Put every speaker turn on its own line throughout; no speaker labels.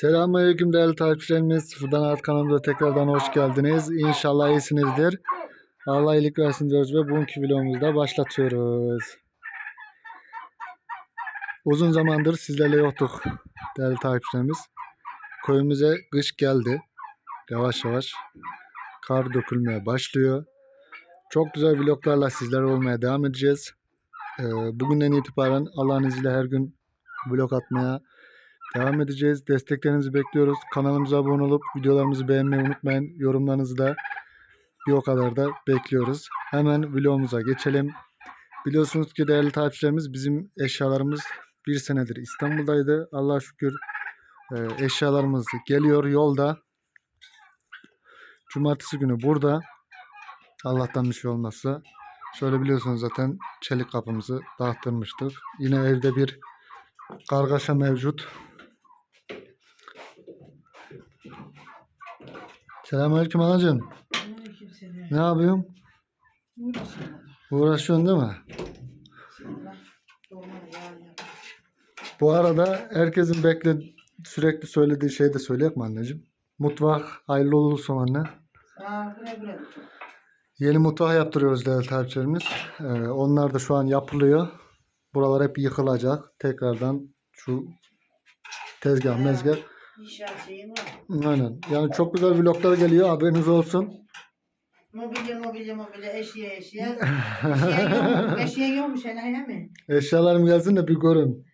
Selamünaleyküm değerli takipçilerimiz. Sıfırdan Art kanalımıza tekrardan hoş geldiniz. İnşallah iyisinizdir. Allah iyilik versin diyoruz ve bugünkü vlogumuzda başlatıyoruz. Uzun zamandır sizlerle yoktuk değerli takipçilerimiz. Köyümüze kış geldi. Yavaş yavaş kar dökülmeye başlıyor. Çok güzel vloglarla sizlerle olmaya devam edeceğiz. Ee, Bugünden itibaren Allah'ın izniyle her gün vlog atmaya Devam edeceğiz. Desteklerinizi bekliyoruz. Kanalımıza abone olup videolarımızı beğenmeyi unutmayın. Yorumlarınızı da bir o kadar da bekliyoruz. Hemen vlogumuza geçelim. Biliyorsunuz ki değerli takipçilerimiz bizim eşyalarımız bir senedir İstanbul'daydı. Allah'a şükür e, eşyalarımız geliyor yolda. Cumartesi günü burada. Allah'tan bir şey olmazsa. Şöyle biliyorsunuz zaten çelik kapımızı dağıttırmıştık. Yine evde bir kargaşa mevcut. Selamünaleyküm anacığım. Ne yapıyorsun? Uğraşıyorsun değil mi? Bu arada herkesin bekle sürekli söylediği şeyi de söyleyek mi anneciğim? Mutfak hayırlı olsun anne. Yeni mutfak yaptırıyoruz değerli takipçilerimiz. Ee, onlar da şu an yapılıyor. Buralar hep yıkılacak. Tekrardan şu tezgah mezgah.
İnşaat şeyi var.
Aynen. Yani çok güzel vloglar geliyor. Haberiniz olsun.
Mobilya mobilya mobilya eşya eşya. Eşya yok. Eşya yokmuş hele he mi?
Eşyalarım gelsin de bir görün.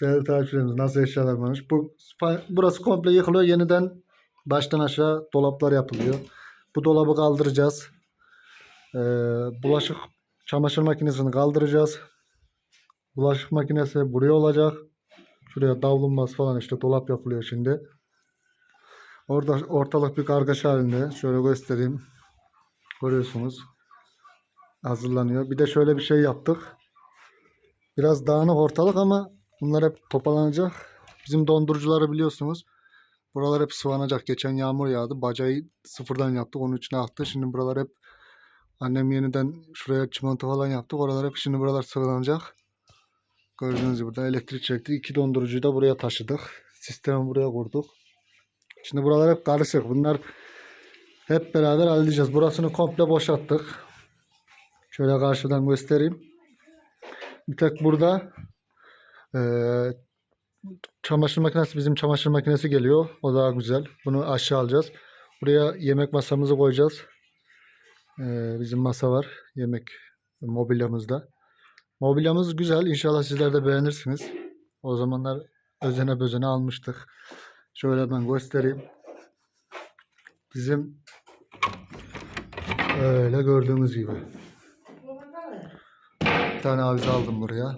Değerli takipçilerimiz nasıl eşyalar varmış. Bu, burası komple yıkılıyor. Yeniden baştan aşağı dolaplar yapılıyor. Bu dolabı kaldıracağız. Ee, bulaşık çamaşır makinesini kaldıracağız. Bulaşık makinesi buraya olacak. Şuraya davlumbaz falan işte dolap yapılıyor şimdi. Orada ortalık bir kargaşa halinde. Şöyle göstereyim. Görüyorsunuz. Hazırlanıyor. Bir de şöyle bir şey yaptık. Biraz dağınık ortalık ama bunlar hep toparlanacak. Bizim dondurucuları biliyorsunuz. Buralar hep sıvanacak. Geçen yağmur yağdı. Bacayı sıfırdan yaptık. Onun içine aktı. Şimdi buralar hep annem yeniden şuraya çimento falan yaptık. Oralar hep şimdi buralar sıvalanacak. Gördüğünüz burada elektrik çekti. İki dondurucuyu da buraya taşıdık. Sistemi buraya kurduk. Şimdi buralar hep karışık. Bunlar hep beraber halledeceğiz. Burasını komple boşalttık. Şöyle karşıdan göstereyim. Bir tek burada eee, çamaşır makinesi bizim çamaşır makinesi geliyor. O daha güzel. Bunu aşağı alacağız. Buraya yemek masamızı koyacağız. Eee, bizim masa var. Yemek mobilyamızda. Mobilyamız güzel. İnşallah sizler de beğenirsiniz. O zamanlar özene bözene almıştık. Şöyle ben göstereyim. Bizim öyle gördüğünüz gibi. Bir tane avize aldım buraya.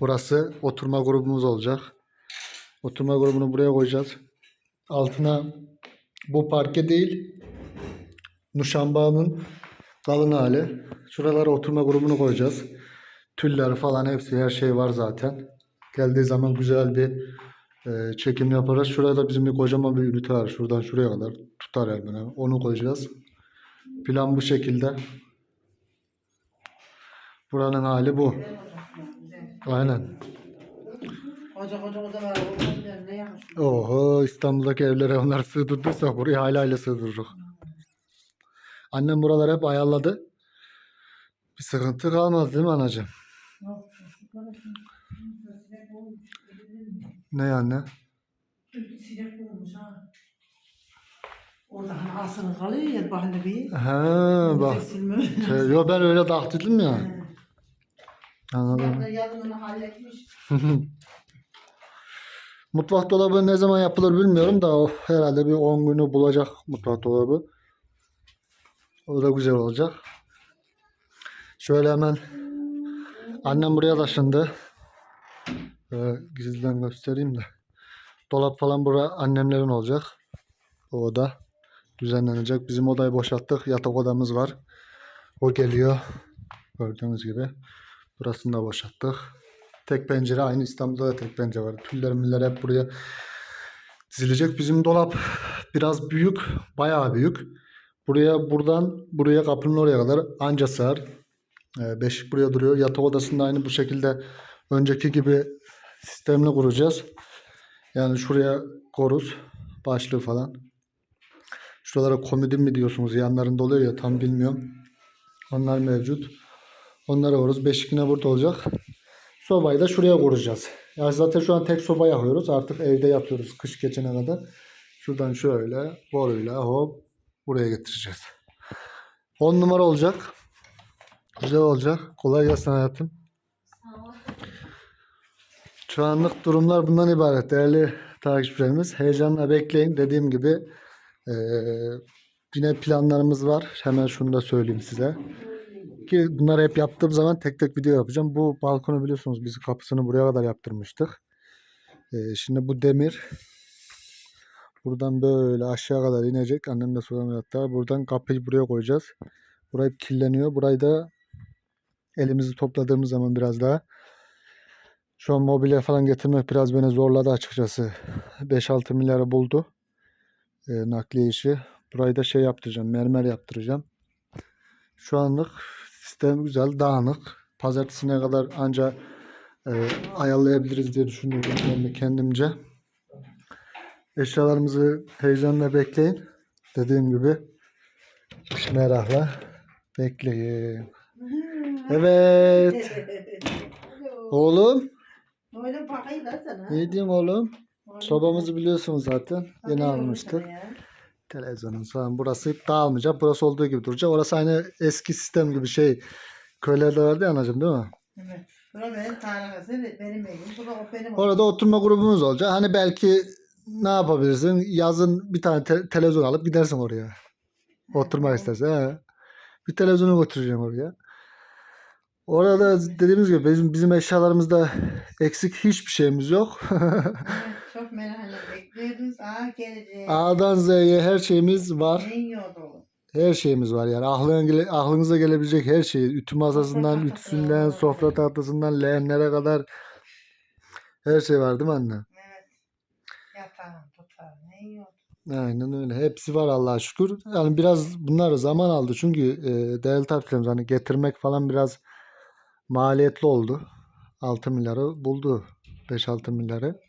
Burası oturma grubumuz olacak. Oturma grubunu buraya koyacağız. Altına bu parke değil. Muşambağının kalın hali. Şuralara oturma grubunu koyacağız. Tüller falan hepsi her şey var zaten. Geldiği zaman güzel bir e, çekim yaparız. Şurada bizim bir kocaman bir ünite var. Şuradan şuraya kadar tutar hemen. Onu koyacağız. Plan bu şekilde. Buranın hali bu. Aynen.
Koca?
Oho İstanbul'daki evlere onları sığdırdıysak buraya hala ile sığdırırız. Annem buraları hep ayarladı. Bir sıkıntı kalmadı değil mi anacığım? Ne anne?
Sinek olmuş ha. Orada hani asılı kalıyor ya bahane bir.
Ha bak. Te- Yo ben öyle taktıydım ya. Anladım.
Yazımını halletmiş.
Mutfak dolabı ne zaman yapılır bilmiyorum da o herhalde bir 10 günü bulacak mutfak dolabı. O da güzel olacak. Şöyle hemen annem buraya taşındı. Ee, gizliden göstereyim de. Dolap falan bura annemlerin olacak. O oda düzenlenecek. Bizim odayı boşalttık. Yatak odamız var. O geliyor. Gördüğünüz gibi. Burasını da boşalttık. Tek pencere aynı İstanbul'da da tek pencere var. Tüller müller hep buraya dizilecek. Bizim dolap biraz büyük. Bayağı büyük. Buraya buradan buraya kapının oraya kadar anca sığar. Ee, beşik buraya duruyor. Yatak odasında aynı bu şekilde önceki gibi sistemle kuracağız. Yani şuraya koruz başlığı falan. Şuralara komodin mi diyorsunuz? Yanlarında oluyor ya tam bilmiyorum. Onlar mevcut. Onlara koruz. Beşik yine burada olacak. Sobayı da şuraya kuracağız. Ya zaten şu an tek soba yakıyoruz. Artık evde yapıyoruz kış geçene kadar. Şuradan şöyle boruyla hop buraya getireceğiz. 10 numara olacak. Güzel olacak. Kolay gelsin hayatım. Şu anlık durumlar bundan ibaret değerli takipçilerimiz. Heyecanla bekleyin. Dediğim gibi eee, yine planlarımız var. Hemen şunu da söyleyeyim size. Ki bunları hep yaptığım zaman tek tek video yapacağım. Bu balkonu biliyorsunuz biz kapısını buraya kadar yaptırmıştık. Eee, şimdi bu demir buradan böyle aşağı kadar inecek. Annem de soramıyor hatta. Buradan kapıyı buraya koyacağız. Burayı kirleniyor. Burayı da elimizi topladığımız zaman biraz daha şu an mobilya falan getirmek biraz beni zorladı açıkçası. 5-6 milyarı buldu. E, nakliye işi. Burayı da şey yaptıracağım. Mermer yaptıracağım. Şu anlık sistem güzel. Dağınık. Pazartesine kadar anca e, ayarlayabiliriz diye düşünüyorum kendi kendimce. Eşyalarımızı heyecanla bekleyin. Dediğim gibi merakla bekleyin. Evet. Oğlum.
Öyle bakayım lan sana.
Ne diyorsun oğlum? Sobamızı biliyorsunuz zaten. Yeni almıştık. Televizyonun falan burası hep dağılmayacak. Burası olduğu gibi duracak. Orası aynı eski sistem gibi şey. Köylerde vardı ya anacığım değil mi?
Evet. Bura benim tarlası, benim evim. Bura o benim
Orada oturma grubumuz olacak. Hani belki ne yapabilirsin? Yazın bir tane te- televizyon alıp gidersin oraya. Oturmak istersen. He. Bir televizyonu götüreceğim oraya. Orada dediğimiz gibi bizim, bizim eşyalarımızda eksik hiçbir şeyimiz yok.
Çok merakla bekliyoruz. Aa gelecek.
A'dan Z'ye her şeyimiz var.
En yolu.
Her şeyimiz var yani. Aklına, gele- aklınıza gelebilecek her şey. Ütü masasından, ütüsünden, sofra tahtasından, leğenlere kadar her şey var değil mi anne?
Evet. Yatağım, tutağım. En yolu.
Aynen öyle. Hepsi var Allah'a şükür. Yani biraz bunlar zaman aldı. Çünkü e, değerli takipçilerimiz hani getirmek falan biraz maliyetli oldu. 6 milyarı buldu. 5-6 milyarı.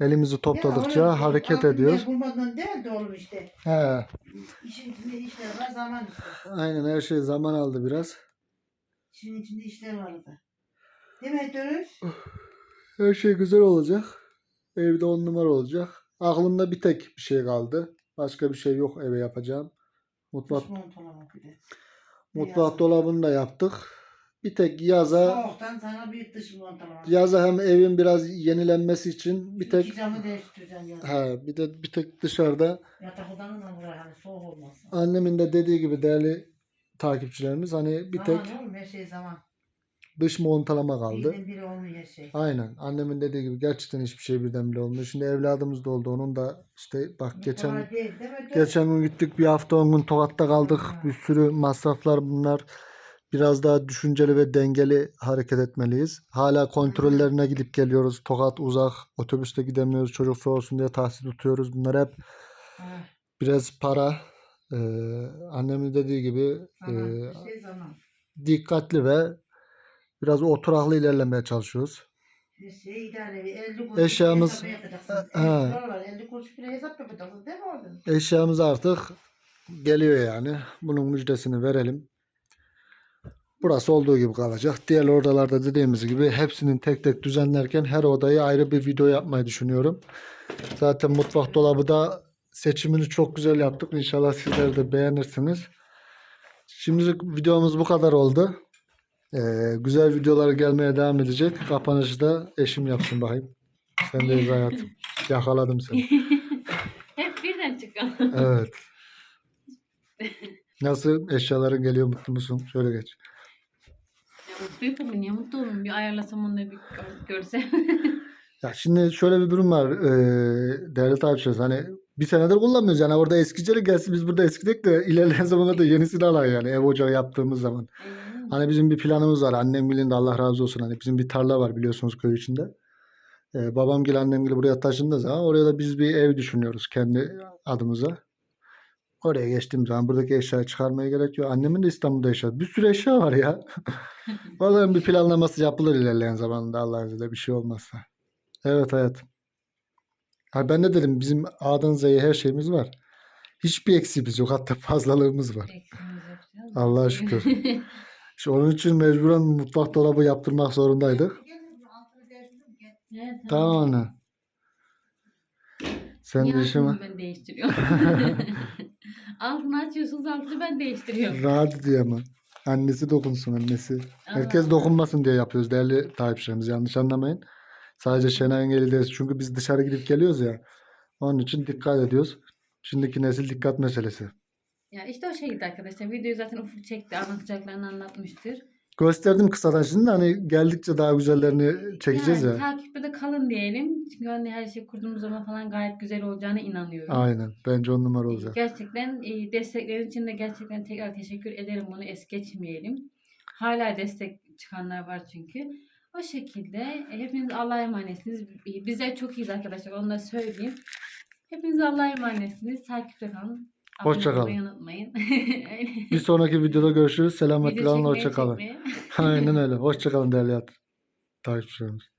Elimizi topladıkça
Ya,
hareket
Abi,
ediyoruz.
ben Bulmadan değil de oğlum işte.
He,
İşin içinde işler var, zaman işte.
aynen her şey zaman aldı biraz.
İşin içinde işler vardı. Değil mi Dönüş?
Her şey güzel olacak. Evde on numara olacak. Aklımda bir tek bir şey kaldı. Başka bir şey yok eve yapacağım. Mutfak mutfak dolabını da yaptık. Bir tek yaza
Soğuktan sana bir dış montolama.
yaza hem evin biraz yenilenmesi için bir tek
İki camı değiştireceğim ya.
he, bir de bir tek dışarıda
Yatak odanın buraya hani soğuk olmasın.
annemin de dediği gibi değerli takipçilerimiz hani bir tek
Zaman oğlum her şey zaman.
Dış montalama kaldı.
Birden biri olmuyor şey.
Aynen. Annemin dediği gibi gerçekten hiçbir şey birden bile olmuyor. Şimdi evladımız da oldu. Onun da işte bak geçen
değil, değil mi?
Geçen gün gittik bir hafta on gün Tokat'ta kaldık.
Ha.
Bir sürü masraflar bunlar. Biraz daha düşünceli ve dengeli hareket etmeliyiz. Hala kontrollerine gidip geliyoruz. Tokat uzak. Otobüste gidemiyoruz. Çocuk soğusun diye tahsil tutuyoruz. Bunlar hep
Ha,
biraz para. Ee, annemin dediği gibi
zaman.
e,
şey zaman.
dikkatli ve biraz oturaklı ilerlemeye çalışıyoruz.
Şey idare ediyor. 50 kuruş
Eşyamız-
hesap yapacaksın.
Ha.
50 var. 50 kuruş bile hesap yapacaksın değil mi oğlum?
Eşyamız artık geliyor yani. Bunun müjdesini verelim. Burası olduğu gibi kalacak. Diğer odalarda dediğimiz gibi hepsinin tek tek düzenlerken her odayı ayrı bir video yapmayı düşünüyorum. Zaten mutfak dolabı da seçimini çok güzel yaptık. İnşallah sizler de beğenirsiniz. Şimdilik videomuz bu kadar oldu. Ee, güzel videolar gelmeye devam edecek. Kapanışı da eşim yapsın bakayım. Sen de hayatım. Yakaladım seni.
Hep birden çıkan.
Evet. Nasıl eşyaların geliyor mutlu musun? Şöyle geç.
Ya mutluyum tabii. Niye mutlu olmayayım? Bir ayarlasam onu da bir gör- görsem.
Ya şimdi şöyle bir durum var. Ee, değerli takipçiler hani bir senedir kullanmıyoruz yani orada eskicileri gelsin biz burada eskidek de ilerleyen zamanlarda yenisini alalım yani ev ocağı yaptığımız zaman. Hani bizim bir planımız var. Annem de Allah razı olsun. Hani bizim bir tarla var biliyorsunuz köy içinde. Ee, babam gel annem gel buraya taşındığı zaman oraya da biz bir ev düşünüyoruz kendi adımıza. Oraya geçtiğim zaman buradaki eşyayı çıkarmaya gerek yok. Annemin de İstanbul'da eşya. Bir sürü eşya var ya. Vallahi bir planlaması yapılır ilerleyen zamanda Allah'ın izniyle bir şey olmazsa. Evet hayatım. Ha ben ne dedim bizim A'dan Z'ye her şeyimiz var. Hiçbir eksiğimiz yok hatta fazlalığımız var.
Eksiğimiz yok canım.
Allah'a şükür. İşte onun için mecburen mutfak dolabı yaptırmak zorundaydık.
Evet,
Tamam anne. Sen de
altını ben değiştiriyorum? altını açıyorsunuz altını ben değiştiriyorum.
rahat diye ama. Annesi dokunsun annesi. Herkes dokunmasın diye yapıyoruz değerli takipçilerimiz. Yanlış anlamayın. Sadece Şenay'ın elideyiz. Çünkü biz dışarı gidip geliyoruz ya. Onun için dikkat ediyoruz. Şimdiki nesil dikkat meselesi.
Ya işte o şekilde arkadaşlar. Videoyu zaten ufuk çekti. Anlatacaklarını anlatmıştır.
Gösterdim kısadan şimdi hani geldikçe daha güzellerini çekeceğiz
yani,
ya.
Takipte de kalın diyelim. Çünkü hani her şey kurduğumuz zaman falan gayet güzel olacağına inanıyorum.
Aynen. Bence on numara
Ee,
olacak.
Gerçekten e, desteklerin için de gerçekten tekrar teşekkür ederim. Bunu es geçmeyelim. Hala destek çıkanlar var çünkü. O şekilde e, hepiniz Allah'a emanetsiniz. E, Bizler çok iyiyiz arkadaşlar. Onu da söyleyeyim. Hepiniz Allah'a emanetsiniz. Takipte kalın. Abone
Hoşça kalın.
olmayı unutmayın. Öyle.
Bir sonraki videoda görüşürüz. Selametle kalın.
çekmeye
Hoşça kalın.
çekmeye.
Aynen öyle. Hoşça kalın değerli takipçilerimiz.